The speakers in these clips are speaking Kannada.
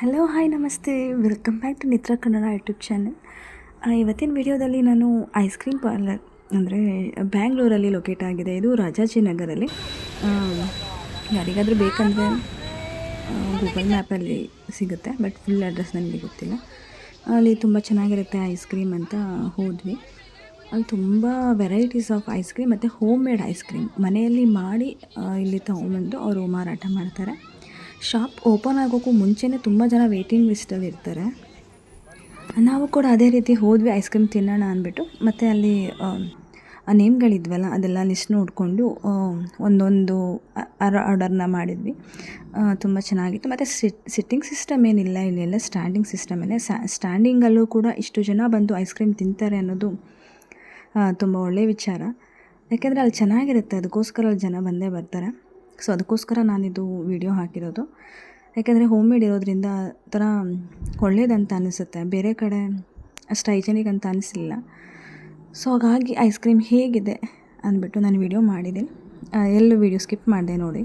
ಹಲೋ ಹಾಯ್ ನಮಸ್ತೆ. Welcome back to Nithra Kannada YouTube channel ಇವತ್ತಿನ ವಿಡಿಯೋದಲ್ಲಿ ನಾನು ಐಸ್ ಕ್ರೀಮ್ ಪಾರ್ಲರ್ ಅಂದರೆ ಬ್ಯಾಂಗ್ಳೂರಲ್ಲಿ ಲೊಕೇಟ್ ಆಗಿದೆ. ಇದು ರಾಜಾಜಿನಗರಲ್ಲಿ ಯಾರಿಗಾದರೂ ಬೇಕಂದರೆ ಗೂಗಲ್ ಮ್ಯಾಪಲ್ಲಿ ಸಿಗುತ್ತೆ ಬಟ್ ಫುಲ್ ಅಡ್ರೆಸ್ ನನಗೆ ಗೊತ್ತಿಲ್ಲ. ಅಲ್ಲಿ ತುಂಬ ಚೆನ್ನಾಗಿರುತ್ತೆ ಐಸ್ ಕ್ರೀಮ್ ಅಂತ ಹೋದ್ವಿ. ಅಲ್ಲಿ ತುಂಬ ವೆರೈಟೀಸ್ ಆಫ್ ಐಸ್ ಕ್ರೀಮ್ ಮತ್ತು ಹೋಮ್ ಮೇಡ್ ಐಸ್ ಕ್ರೀಮ್ ಮನೆಯಲ್ಲಿ ಮಾಡಿ ಇಲ್ಲಿ ತೊಗೊಂಬಂದು ಅವರು ಮಾರಾಟ ಮಾಡ್ತಾರೆ. ಶಾಪ್ ಓಪನ್ ಆಗೋಕ್ಕೂ ಮುಂಚೆನೇ ತುಂಬ ಜನ ವೇಟಿಂಗ್ ಲಿಸ್ಟಲ್ಲಿ ಇರ್ತಾರೆ. ನಾವು ಕೂಡ ಅದೇ ರೀತಿ ಹೋದ್ವಿ ಐಸ್ ಕ್ರೀಮ್ ತಿನ್ನೋಣ ಅಂದ್ಬಿಟ್ಟು. ಮತ್ತು ಅಲ್ಲಿ ಆ ನೇಮ್ಗಳಿದ್ವಲ್ಲ, ಅದೆಲ್ಲ ಲಿಸ್ಟ್ ನೋಡಿಕೊಂಡು ಒಂದೊಂದು ಆರ್ಡರ್ನ ಮಾಡಿದ್ವಿ. ತುಂಬ ಚೆನ್ನಾಗಿತ್ತು. ಮತ್ತು ಸಿಟ್ ಸಿಟ್ಟಿಂಗ್ ಸಿಸ್ಟಮ್ ಏನಿಲ್ಲ, ಇಲ್ಲೆಲ್ಲ ಸ್ಟ್ಯಾಂಡಿಂಗ್ ಸಿಸ್ಟಮೇ ಸ್ಟ್ಯಾಂಡಿಂಗಲ್ಲೂ ಕೂಡ ಇಷ್ಟು ಜನ ಬಂದು ಐಸ್ ಕ್ರೀಮ್ ತಿಂತಾರೆ ಅನ್ನೋದು ತುಂಬ ಒಳ್ಳೆಯ ವಿಚಾರ. ಯಾಕೆಂದರೆ ಅಲ್ಲಿ ಚೆನ್ನಾಗಿರುತ್ತೆ, ಅದಕ್ಕೋಸ್ಕರ ಅಲ್ಲಿ ಜನ ಬಂದೇ ಬರ್ತಾರೆ. ಸೊ ಅದಕ್ಕೋಸ್ಕರ ನಾನಿದು ವಿಡಿಯೋ ಹಾಕಿರೋದು. ಯಾಕೆಂದರೆ ಹೋಮ್ ಮೇಡ್ ಇರೋದ್ರಿಂದ ಥರ ಒಳ್ಳೇದಂತ ಅನಿಸುತ್ತೆ. ಬೇರೆ ಕಡೆ ಅಷ್ಟು ಹೈಜೆನಿಕ್ ಅಂತ ಅನಿಸಲಿಲ್ಲ ಸೊ ಹಾಗಾಗಿ ಐಸ್ ಕ್ರೀಮ್ ಹೇಗಿದೆ ಅಂದ್ಬಿಟ್ಟು ನಾನು ವಿಡಿಯೋ ಮಾಡಿದ್ದೀನಿ ಎಲ್ಲೂ ವಿಡಿಯೋ ಸ್ಕಿಪ್ ಮಾಡಿದೆ ನೋಡಿ.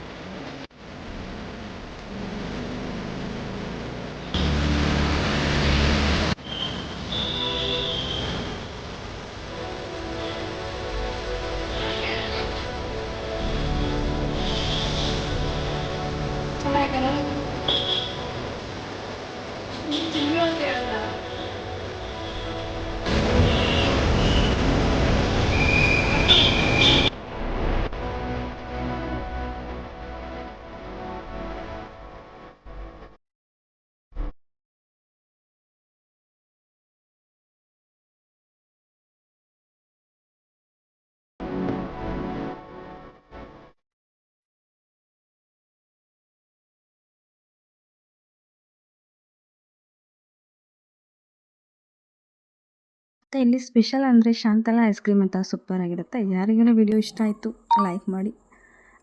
ಮತ್ತು ಇಲ್ಲಿ ಸ್ಪೆಷಲ್ ಅಂದರೆ ಶಾಂತಲ ಐಸ್ ಕ್ರೀಮ್ ಅಂತ ಸೂಪರ್ ಆಗಿರುತ್ತೆ. ಯಾರಿಗೆಲ್ಲ ವಿಡಿಯೋ ಇಷ್ಟ ಆಯಿತು ಲೈಕ್ ಮಾಡಿ.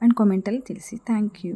ಆ್ಯಂಡ್ ಕಾಮೆಂಟಲ್ಲಿ ತಿಳಿಸಿ. Thank you